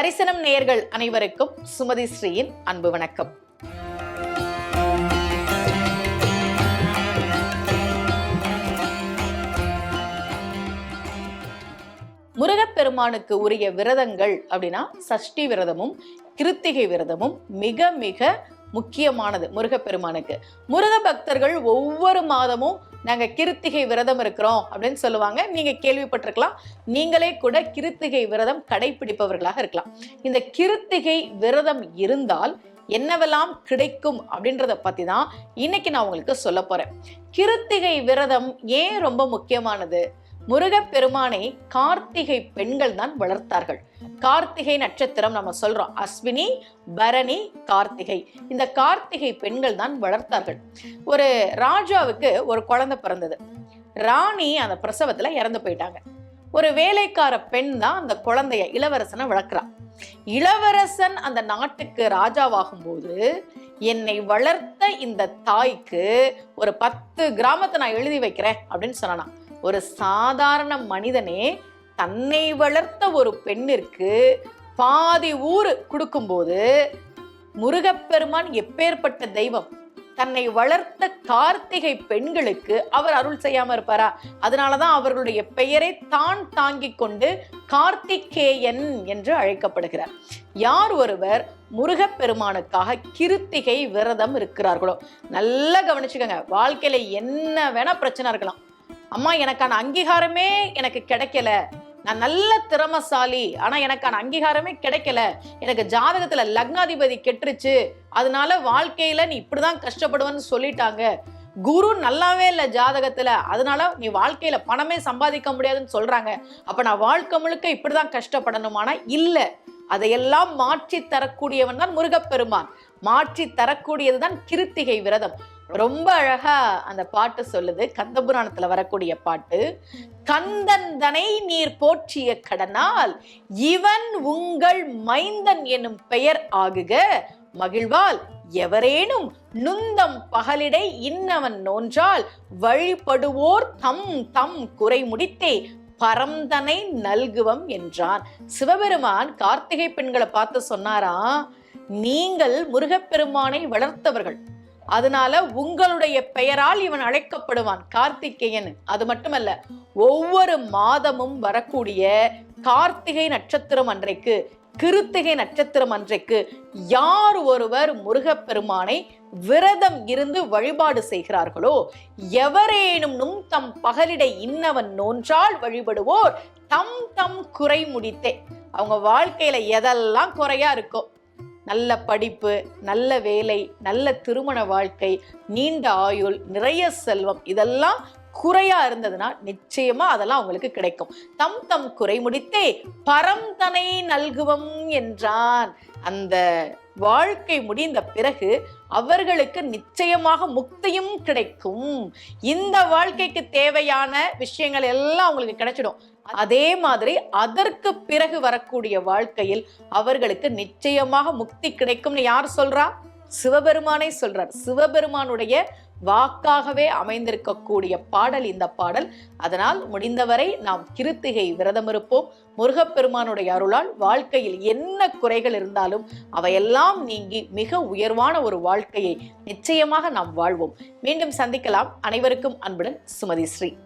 தரிசனம் நேயர்கள் அனைவருக்கும் சுமதி ஸ்ரீயின் அன்பு வணக்கம். முருகப்பெருமானுக்கு உரிய விரதங்கள் அப்படின்னா சஷ்டி விரதமும் கிருத்திகை விரதமும் மிக மிக முக்கியமானது முருகப்பெருமானுக்கு. முருக பக்தர்கள் ஒவ்வொரு மாதமும் நாங்கள் கிருத்திகை விரதம் இருக்கிறோம் அப்படின்னு சொல்லுவாங்க. நீங்கள் கேள்விப்பட்டிருக்கலாம். நீங்களே கூட கிருத்திகை விரதம் கடைபிடிப்பவர்களாக இருக்கலாம். இந்த கிருத்திகை விரதம் இருந்தால் என்னவெல்லாம் கிடைக்கும் அப்படின்றத பற்றி தான் இன்னைக்கு நான் உங்களுக்கு சொல்ல போகிறேன் கிருத்திகை விரதம் ஏன் ரொம்ப முக்கியமானது? முருகப்பெருமானை கார்த்திகை பெண்கள் தான் வளர்த்தார்கள். கார்த்திகை நட்சத்திரம் நம்ம சொல்றோம். அஸ்வினி பரணி கார்த்திகை. இந்த கார்த்திகை பெண்கள் தான் வளர்த்தார்கள். ஒரு ராஜாவுக்கு ஒரு குழந்தை பிறந்தது. ராணி அந்த பிரசவத்துல இறந்து போயிட்டாங்க. ஒரு வேலைக்கார பெண் தான் அந்த குழந்தைய இளவரசனை வளர்க்குறான் இளவரசன் அந்த நாட்டுக்கு ராஜாவாகும் போது என்னை வளர்த்த இந்த தாய்க்கு ஒரு பத்து கிராமத்தை நான் எழுதி வைக்கிறேன் அப்படின்னு சொன்னான் ஒரு சாதாரண மனிதனே தன்னை வளர்த்த ஒரு பெண்ணிற்கு பாதி ஊர் கொடுக்கும்போது முருகப்பெருமான் எப்பேற்பட்ட தெய்வம்? தன்னை வளர்த்த கார்த்திகை பெண்களுக்கு அவர் அருள் செய்யாம இருப்பாரா? அதனாலதான் அவர்களுடைய பெயரை தான் தாங்கிக் கொண்டு கார்த்திகேயன் என்று அழைக்கப்படுகிறார். யார் ஒருவர் முருகப்பெருமானுக்காக கிருத்திகை விரதம் இருக்கிறார்களோ? நல்லா கவனிச்சுக்கோங்க. வாழ்க்கையில என்ன வேணா பிரச்சனை இருக்கலாம். அம்மா எனக்கான அங்கீகாரமே எனக்கு கிடைக்கல. நான் நல்ல திறமசாலி ஆனா எனக்கான அங்கீகாரமே கிடைக்கல. எனக்கு ஜாதகத்துல லக்னாதிபதி கெட்டுருச்சு. அதனால வாழ்க்கையில நீ இப்படிதான் கஷ்டப்படுவேன்னு சொல்லிட்டாங்க. குரு நல்லாவே இல்லை ஜாதகத்துல. அதனால நீ வாழ்க்கையில பணமே சம்பாதிக்க முடியாதுன்னு சொல்றாங்க. அப்ப நான் வாழ்க்கை முழுக்க இப்படிதான் கஷ்டப்படணுமானா இல்ல. அதையெல்லாம் மாற்றி தரக்கூடியவன் தான் முருகப்பெருமான். மாற்றி தரக்கூடியதுதான் கிருத்திகை விரதம். ரொம்ப அழகா அந்த பாட்டு சொல்லுது. கந்தபுராணத்துல வரக்கூடிய பாட்டு. கந்தந்தனை நீர் போற்றிய கடனால் இவன் உங்கள் மைந்தன் எனும் பெயர் ஆகுக. மகிழ்வால் எவரேனும் நுந்தம் பகலிடை இன்னவன் நோன்றால் வழிபடுவோர் தம் தம் குறை முடித்தே பரந்தனை நல்குவம் என்றான். சிவபெருமான் கார்த்திகை பெண்களை பார்த்து சொன்னாராம் நீங்கள் முருகப்பெருமானை வளர்த்தவர்கள். அதனால உங்களுடைய பெயரால் இவன் அழைக்கப்படுவான் கார்த்திகேயன். அது மட்டுமல்ல ஒவ்வொரு மாதமும் வரக்கூடிய கார்த்திகை நட்சத்திரம் அன்றைக்கு கிருத்திகை நட்சத்திரம் அன்றைக்கு யார் ஒருவர் முருகப்பெருமானை விரதம் இருந்து வழிபாடு செய்கிறார்களோ எவரேனும் தம் பகலிடை இன்னவன் நோன்றால் வழிபடுவோர் தம் தம் குறை முடித்தே. அவங்க வாழ்க்கையில எதெல்லாம் குறையா இருக்கோ நல்ல படிப்பு நல்ல வேலை நல்ல திருமண வாழ்க்கை நீண்ட ஆயுள் நிறைய செல்வம் இதெல்லாம் குறையா இருந்ததுன்னா நிச்சயமா அதெல்லாம் அவங்களுக்கு கிடைக்கும். தம் தம் குறை முடித்தே பரம்தனை நல்குவம் என்றான். அந்த வாழ்க்கை முடிந்த பிறகு அவர்களுக்கு நிச்சயமாக முக்தியும் கிடைக்கும். இந்த வாழ்க்கைக்கு தேவையான விஷயங்கள் எல்லாம் அவங்களுக்கு கிடைச்சிடும். அதே மாதிரி அதற்கு பிறகு வரக்கூடிய வாழ்க்கையில் அவர்களுக்கு நிச்சயமாக முக்தி கிடைக்கும்னு யார் சொல்றா? சிவபெருமானை சொல்றார். சிவபெருமானுடைய வாக்காகவே அமைந்திருக்கக்கூடிய பாடல் இந்த பாடல். அதனால் முடிந்தவரை நாம் கிருத்திகை விரதம் இருப்போம். முருகப்பெருமானுடைய அருளால் வாழ்க்கையில் என்ன குறைகள் இருந்தாலும் அவையெல்லாம் நீங்கி மிக உயர்வான ஒரு வாழ்க்கையை நிச்சயமாக நாம் வாழ்வோம். மீண்டும் சந்திக்கலாம். அனைவருக்கும் அன்புடன் சுமதி ஸ்ரீ.